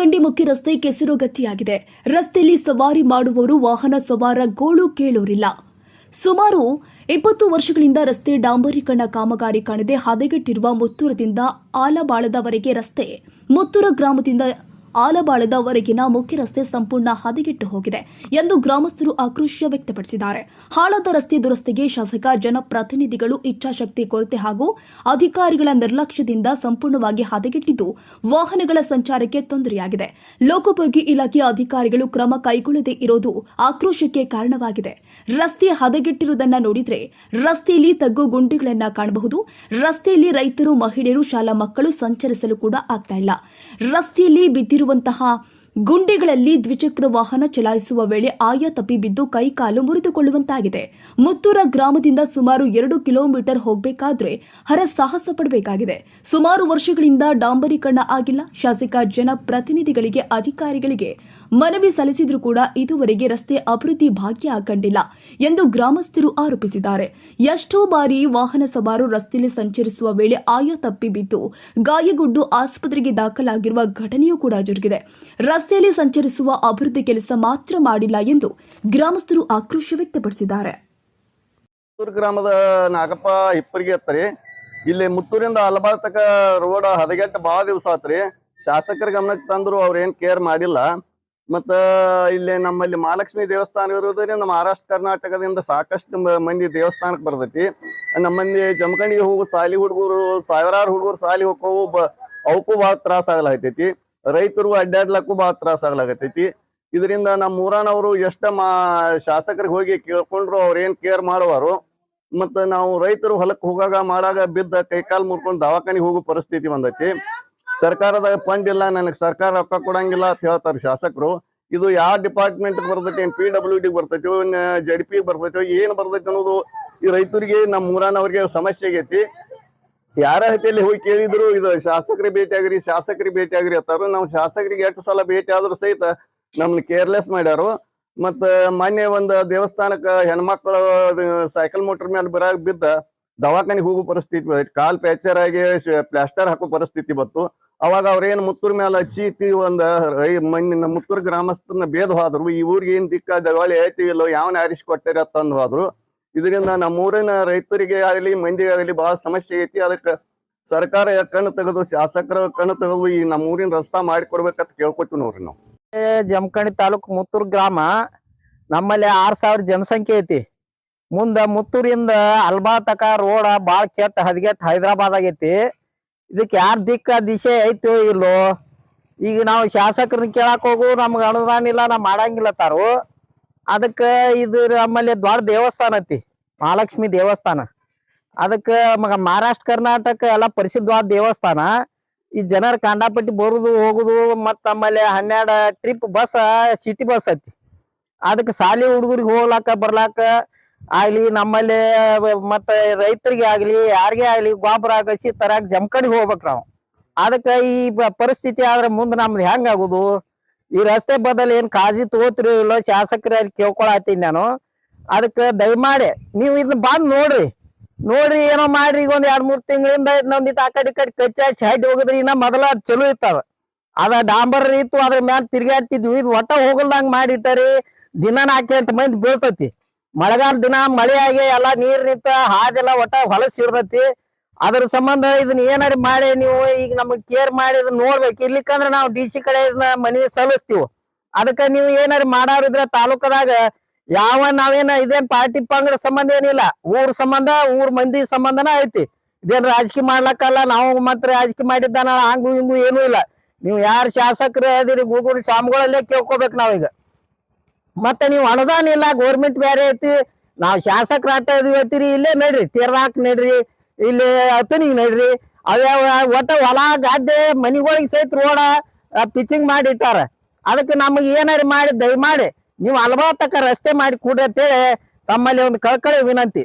ಜಮಖಂಡಿ ಮುಖ್ಯ ರಸ್ತೆ ಕೆಸರುಗತಿಯಾಗಿದೆ ರಸ್ತೆಯಲ್ಲಿ ಸವಾರಿ ಮಾಡುವವರು ವಾಹನ ಸವಾರ ಗೋಳು ಕೇಳೋರಿಲ್ಲ. ಸುಮಾರು ಇಪ್ಪತ್ತು ವರ್ಷಗಳಿಂದ ರಸ್ತೆ ಡಾಂಬರೀಕರಣ ಕಾಮಗಾರಿ ಕಾಣದೆ ಹದಗೆಟ್ಟಿರುವ ಮುತ್ತೂರದಿಂದ ಆಲಬಾಳದವರೆಗೆ ರಸ್ತೆ. ಮುತ್ತೂರ ಗ್ರಾಮದಿಂದ ಆಲಬಾಳದವರೆಗಿನ ಮುಖ್ಯ ರಸ್ತೆ ಸಂಪೂರ್ಣ ಹದಗೆಟ್ಟು ಹೋಗಿದೆ ಎಂದು ಗ್ರಾಮಸ್ಥರು ಆಕ್ರೋಶ ವ್ಯಕ್ತಪಡಿಸಿದ್ದಾರೆ. ಹಾಳಾದ ರಸ್ತೆ ದುರಸ್ತಿಗೆ ಶಾಸಕ, ಜನಪ್ರತಿನಿಧಿಗಳು ಇಚ್ಛಾಶಕ್ತಿ ಕೊರತೆ ಹಾಗೂ ಅಧಿಕಾರಿಗಳ ನಿರ್ಲಕ್ಷ್ಯದಿಂದ ಸಂಪೂರ್ಣವಾಗಿ ಹದಗೆಟ್ಟಿದ್ದು ವಾಹನಗಳ ಸಂಚಾರಕ್ಕೆ ತೊಂದರೆಯಾಗಿದೆ. ಲೋಕೋಪಯೋಗಿ ಇಲಾಖೆಯ ಅಧಿಕಾರಿಗಳು ಕ್ರಮ ಕೈಗೊಳ್ಳದೇ ಇರೋದು ಆಕ್ರೋಶಕ್ಕೆ ಕಾರಣವಾಗಿದೆ. ರಸ್ತೆ ಹದಗೆಟ್ಟಿರುವುದನ್ನ ನೋಡಿದ್ರೆ ರಸ್ತೆಯಲ್ಲಿ ತಗ್ಗು ಗುಂಡಿಗಳನ್ನ ಕಾಣಬಹುದು. ರಸ್ತೆಯಲ್ಲಿ ರೈತರು, ಮಹಿಳೆಯರು, ಶಾಲಾ ಮಕ್ಕಳು ಸಂಚರಿಸಲು ಕೂಡ ಆಗ್ತಾ ಇಲ್ಲ. ರಸ್ತೆಯಲ್ಲಿ ಬಿದ್ದಿರುವಂತಹ ಗುಂಡಿಗಳಲ್ಲಿ ದ್ವಿಚಕ್ರ ವಾಹನ ಚಲಾಯಿಸುವ ವೇಳೆ ಆಯ ತಪ್ಪಿ ಬಿದ್ದು ಕೈಕಾಲು ಮುರಿದುಕೊಳ್ಳುವಂತಾಗಿದೆ. ಮುತ್ತೂರ ಗ್ರಾಮದಿಂದ ಸುಮಾರು ಎರಡು ಕಿಲೋಮೀಟರ್ ಹೋಗಬೇಕಾದ್ರೆ ಹರ ಸಾಹಸ ಪಡಬೇಕಾಗಿದೆ. ಸುಮಾರು ವರ್ಷಗಳಿಂದ ಡಾಂಬರೀಕರಣ ಆಗಿಲ್ಲ. ಶಾಸಕ ಜನಪ್ರತಿನಿಧಿಗಳಿಗೆ, ಅಧಿಕಾರಿಗಳಿಗೆ ಮನವಿ ಸಲ್ಲಿಸಿದ್ರೂ ಕೂಡ ಇದುವರೆಗೆ ರಸ್ತೆ ಅಭಿವೃದ್ಧಿ ಭಾಗ್ಯ ಕಂಡಿಲ್ಲ ಎಂದು ಗ್ರಾಮಸ್ಥರು ಆರೋಪಿಸಿದ್ದಾರೆ. ಎಷ್ಟೋ ಬಾರಿ ವಾಹನ ಸವಾರು ರಸ್ತೆಯಲ್ಲಿ ಸಂಚರಿಸುವ ವೇಳೆ ಆಯ ತಪ್ಪಿ ಬಿದ್ದು ಗಾಯಗೊಂಡು ಆಸ್ಪತ್ರೆಗೆ ದಾಖಲಾಗಿರುವ ಘಟನೆಯೂ ಕೂಡ ಜರುಗಿದೆ. ರಸ್ತೆಯಲ್ಲಿ ಸಂಚರಿಸುವ ಅಭಿವೃದ್ಧಿ ಕೆಲಸ ಮಾತ್ರ ಮಾಡಿಲ್ಲ ಎಂದು ಗ್ರಾಮಸ್ಥರು ಆಕ್ರೋಶ ವ್ಯಕ್ತಪಡಿಸಿದ್ದಾರೆ. ಮುತ್ತೂರು ಗ್ರಾಮದ ನಾಗಪ್ಪ ಹಿಪ್ಪರಿಗೆ ಹತ್ತರಿ ಇಲ್ಲಿ ಮುತ್ತೂರಿಂದ ಹಲಬಾರ್ ತಕ ರೋಡ್ ಹದಗೆಟ್ಟ ಭಾಳ ದಿವಸ ಆತ್ರಿ ಶಾಸಕರ ಗಮನಕ್ಕೆ ತಂದ್ರು ಅವ್ರ ಏನ್ ಕೇರ್ ಮಾಡಿಲ್ಲ. ಮತ್ತ ಇಲ್ಲಿ ನಮ್ಮಲ್ಲಿ ಮಹಾಲಕ್ಷ್ಮಿ ದೇವಸ್ಥಾನ ಇರೋದ್ರಿಂದ ಮಹಾರಾಷ್ಟ್ರ, ಕರ್ನಾಟಕದಿಂದ ಸಾಕಷ್ಟು ಮಂದಿ ದೇವಸ್ಥಾನಕ್ಕೆ ಬರ್ತೈತಿ. ನಮ್ಮ ಮಂದಿ ಜಮಖಂಡಿಗೆ ಹೋಗು ಸಾಲಿ ಹುಡುಗರು, ಸಾವಿರಾರು ಹುಡುಗರು ಸಾಲಿ ಹೋಗೋವು ಅವಕ್ಕೂ ಭಾಳ ತ್ರಾಸ ಆಗ್ಲಾಗತೈತಿ ರೈತರು ಅಡ್ಡಾಡ್ಲಕ್ಕೂ ಬಹಳ ತ್ರಾಸ ಆಗ್ಲಾಗತೈತಿ ಇದರಿಂದ ನಮ್ಮ ಊರಾನವರು ಎಷ್ಟ ಮಾ, ಶಾಸಕರಿಗೆ ಹೋಗಿ ಕೇಳ್ಕೊಂಡ್ರು ಅವ್ರ ಏನ್ ಕೇರ್ ಮಾಡುವರು, ಮತ್ತ ನಾವು ರೈತರು ಹೊಲಕ್ ಹೋಗಾಗ ಮಾಡಾಗ ಬಿದ್ದ ಕೈಕಾಲ್ ಮುರ್ಕೊಂಡು ದವಾಖಾನಿಗೆ ಹೋಗೋ ಪರಿಸ್ಥಿತಿ ಬಂದೈತಿ. ಸರ್ಕಾರದ ಫಂಡ್ ಇಲ್ಲ, ನನಗ್ ಸರ್ಕಾರ ರೊಕ್ಕ ಕೊಡಂಗಿಲ್ಲ ಅಂತ ಹೇಳ್ತಾರ ಶಾಸಕರು. ಇದು ಯಾವ ಡಿಪಾರ್ಟ್ಮೆಂಟ್ ಬರ್ತೈತಿ ಪಿ ಡಬ್ಲ್ಯೂ ಡಿ ಬರ್ತೈತೋ ಜಡ್ ಪಿ ಬರ್ತೈತೋ, ಏನ್ ಬರ್ತೈತಿ ಅನ್ನೋದು ಈ ರೈತರಿಗೆ ನಮ್ಮ ಊರಾನವ್ರಿಗೆ ಸಮಸ್ಯೆ ಆಗೈತಿ. ಯಾರ ಹತ್ತಿಯಲ್ಲಿ ಹೋಗಿ ಕೇಳಿದ್ರು, ಇದು ಶಾಸಕರಿಗೆ ಭೇಟಿ ಆಗ್ರಿ ಶಾಸಕರಿಗೆ ಭೇಟಿ ಆಗ್ರಿ ಅತ್ತಾರು ನಾವು ಶಾಸಕರಿಗೆ ಎಷ್ಟು ಸಲ ಭೇಟಿ ಆದ್ರೂ ಸಹಿತ ನಮ್ನ ಕೇರ್ಲೆಸ್ ಮಾಡ್ಯಾರು. ಮತ್ತ ಮೊನ್ನೆ ಒಂದ್ ದೇವಸ್ಥಾನಕ್ಕ ಹೆಣ್ಮಕ್ಳ ಸೈಕಲ್ ಮೋಟರ್ ಮೇಲೆ ಬರಾಗ ಬಿದ್ದ ದವಾಖಾನಿಗೆ ಹೋಗೋ ಪರಿಸ್ಥಿತಿ. ಕಾಲ್ ಪ್ಯಾಚರ್ ಆಗಿ ಪ್ಲಾಸ್ಟರ್ ಹಾಕೋ ಪರಿಸ್ಥಿತಿ ಬಂತು. ಅವಾಗ ಅವ್ರೇನ್ ಮುತ್ತೂರ್ ಮೇಲೆ ಚೀತಿ ಒಂದ್ ಮಣ್ಣಿನ ಮುತ್ತೂರ್ ಗ್ರಾಮಸ್ಥರನ್ನ ಭೇದ ಹೋದ್ರು. ಈ ಊರಿಗೆ ಏನ್ ದಿಕ್ಕ ದಿವಾಳಿ ಐತಿ ಇಲ್ಲೋ, ಯಾವನ ಆರಿಸಿ ಕೊಟ್ಟಾರ ತಂದು ಹೋದ್ರು. ಇದರಿಂದ ನಮ್ಮೂರಿನ ರೈತರಿಗೆ ಆಗಲಿ, ಮಂದಿಗೆ ಆಗಲಿ ಬಹಳ ಸಮಸ್ಯೆ ಐತಿ. ಅದಕ್ಕ ಸರ್ಕಾರ ಕಣ್ಣು ತೆಗೆದು, ಶಾಸಕರ ಕಣ್ಣು ತೆಗೆದು ಈ ನಮ್ಮೂರಿನ ರಸ್ತಾ ಮಾಡಿಕೊಡ್ಬೇಕಂತ ಕೇಳ್ಕೊತೀವಿ ನೋಡ್ರಿ ನಾವು. ಜಮಖಂಡಿ ತಾಲೂಕು ಮುತ್ತೂರ್ ಗ್ರಾಮ ನಮ್ಮಲ್ಲಿ ಆರ್ ಸಾವಿರ ಜನಸಂಖ್ಯೆ ಐತಿ. ಮುಂದ ಮುತ್ತೂರಿಂದ ಅಲ್ಬಾ ತಕ ರೋಡ ಬಾಳ ಕೆಟ್ಟ ಹದಗೆಟ್ಟ ಹೈದರಾಬಾದ್ ಆಗೈತಿ. ಇದಕ್ಕೆ ಯಾರ್ ದಿಕ್ಕ ದಿಶೆ ಐತೋ ಇಲ್ಲೋ, ಈಗ ನಾವು ಶಾಸಕರನ್ನ ಕೇಳಾಕ ಹೋಗು, ನಮ್ಗೆ ಅನುದಾನ ಇಲ್ಲ ನಾ ಮಾಡಂಗಿಲ್ಲ ತಾರು. ಅದಕ್ಕ ಇದು ನಮ್ಮಲ್ಲಿ ದೊಡ್ಡ ದೇವಸ್ಥಾನ ಐತಿ, ಮಹಾಲಕ್ಷ್ಮಿ ದೇವಸ್ಥಾನ. ಅದಕ್ಕ ಮಗ ಮಹಾರಾಷ್ಟ್ರ, ಕರ್ನಾಟಕ ಎಲ್ಲ ಪ್ರಸಿದ್ಧವಾದ ದೇವಸ್ಥಾನ. ಈ ಜನರ ಕಾಂಡಾಪಟ್ಟಿ ಬರುದು, ಹೋಗುದು, ಮತ್ತ ಆಮೇಲೆ ಹನ್ನೆರಡು ಟ್ರಿಪ್ ಬಸ್ ಸಿಟಿ ಬಸ್ ಐತಿ. ಅದಕ್ಕೆ ಸಾಲಿ ಹುಡುಗರಿಗೆ ಹೋಗ್ಲಾಕ, ಬರ್ಲಾಕ ಆಗ್ಲಿ, ನಮ್ಮಲ್ಲಿ ಮತ್ತ ರೈತರಿಗೆ ಆಗ್ಲಿ, ಯಾರಿಗೆ ಆಗ್ಲಿ ಗೊಬ್ಬರ ಆಗಸಿ ತರಾಕ್ ಜಮಖಂಡಿಗೆ ಹೋಗ್ಬೇಕ್ ನಾವು. ಅದಕ್ಕ ಈ ಪರಿಸ್ಥಿತಿ ಆದ್ರೆ ಮುಂದೆ ನಮ್ದು ಹೆಂಗ್ ಆಗುದು? ಈ ರಸ್ತೆ ಬದಲು ಏನ್ ಕಾಳಜಿ ತಗೋತಿರೋ ಇಲ್ಲೋ ಶಾಸಕರ ಕೇಳ್ಕೊಳತ್ತೀನಿ ನಾನು. ಅದಕ್ಕೆ ದಯಮಾಡಿ ನೀವು ಇದನ್ನ ಬಂದ್ ನೋಡ್ರಿ. ನೋಡ್ರಿ ಏನೋ ಮಾಡ್ರಿ, ಈಗ ಒಂದ್ ಎರಡ್ ಮೂರ್ ತಿಂಗಳಿಂದ ಒಂದಿಟ್ಟು ಆ ಕಡೆ ಕಡೆ ಕಚ್ಚಾಡ್ಸಿ ಹೈಟ್ ಹೋಗಿದ್ರಿ ಇನ್ನ ಮೊದಲ ಚಲೋ ಇತ್ತದ. ಅದ ಡಾಂಬರ್ ಇತ್ತು, ಅದ್ರ ಮ್ಯಾಲ ತಿರ್ಗಾಡ್ತಿದ್ವಿ ಇದು ಒಟ್ಟ ಹೋಗಲ್ದಂಗ್ ಮಾಡಿಟ್ಟರಿ. ದಿನ ನಾಲ್ಕೆಂಟು ಮಂದಿ ಬೀಳ್ತತಿ. ಮಳೆಗಾಲ ದಿನ ಮಳೆ ಆಗಿ ಎಲ್ಲಾ ನೀರ್ ನಿಂತ ಹಾದೆಲ್ಲ ಒಟ್ಟ ಹೊಲಸ್ ಇರ್ತೈತಿ. ಅದ್ರ ಸಂಬಂಧ ಇದನ್ನ ಏನಾರ ಮಾಡಿ ನೀವು ಈಗ ನಮಗ್ ಕೇರ್ ಮಾಡಿ ಇದನ್ನ ನೋಡ್ಬೇಕು. ಇರ್ಲಿಕ್ಕಂದ್ರ ನಾವು ಡಿ ಸಿ ಕಡೆ ಇದನ್ನ ಮನವಿ ಸಲ್ಲಿಸ್ತೀವಿ. ಅದಕ್ಕ ನೀವು ಏನಾರ ಮಾಡಾರಿದ್ರೆ ತಾಲೂಕದಾಗ ಯಾವ ನಾವೇನ ಇದೇನ್ ಪಾರ್ಟಿ ಪಂಗಡ ಸಂಬಂಧ ಏನಿಲ್ಲ. ಊರ್ ಸಂಬಂಧ, ಊರ್ ಮಂದಿ ಸಂಬಂಧನ ಐತಿ. ಇದೇನ್ ರಾಜಕೀಯ ಮಾಡ್ಲಕ್ಕಲ್ಲ, ನಾವು ಮಾತ್ರ ರಾಜಕೀಯ ಮಾಡಿದ್ದಾನ, ಹಂಗು ಹಿಂಗು ಏನೂ ಇಲ್ಲ. ನೀವು ಯಾರ ಶಾಸಕರು ಅದಿರಿ ಗೂಗುಡಿ ಶಾಮ್ಗಳಲ್ಲೇ ಕೇಳ್ಕೊಬೇಕು ನಾವೀಗ. ಮತ್ತೆ ನೀವು ಅನುದಾನ ಇಲ್ಲ ಗೋರ್ಮೆಂಟ್ ಬೇರೆ ಐತಿ. ನಾವು ಶಾಸಕರ ಆಟ ಇದೀವಿ ಇಲ್ಲೇ ನಡ್ರಿ, ತೀರ್ದಾಕ್ ನಡ್ರಿ. ಇಲ್ಲಿ ಅತನಿಗ್ ನಡ್ರಿ. ಅವ್ಯಾವ ಒಟ್ಟ ಹೊಲ, ಗದ್ದೆ, ಮನಿಗಳಿಗೆ ಸಹಿತ ರೋಡ ಪಿಚಿಂಗ್ ಮಾಡಿ ಇಟ್ಟಾರ ಅದಕ್ಕೆ ನಮಗೆ ಏನಾರ ಮಾಡಿ, ದಯಮಾಡಿ, ನೀವು ಅಲ್ಬಾ ತಕ ರಸ್ತೆ ಮಾಡಿ ಕೊಡ್ರಿ ಅಂತೇಳಿ ತಮ್ಮಲ್ಲಿ ಒಂದು ಕಳ್ಕಳಿ ವಿನಂತಿ.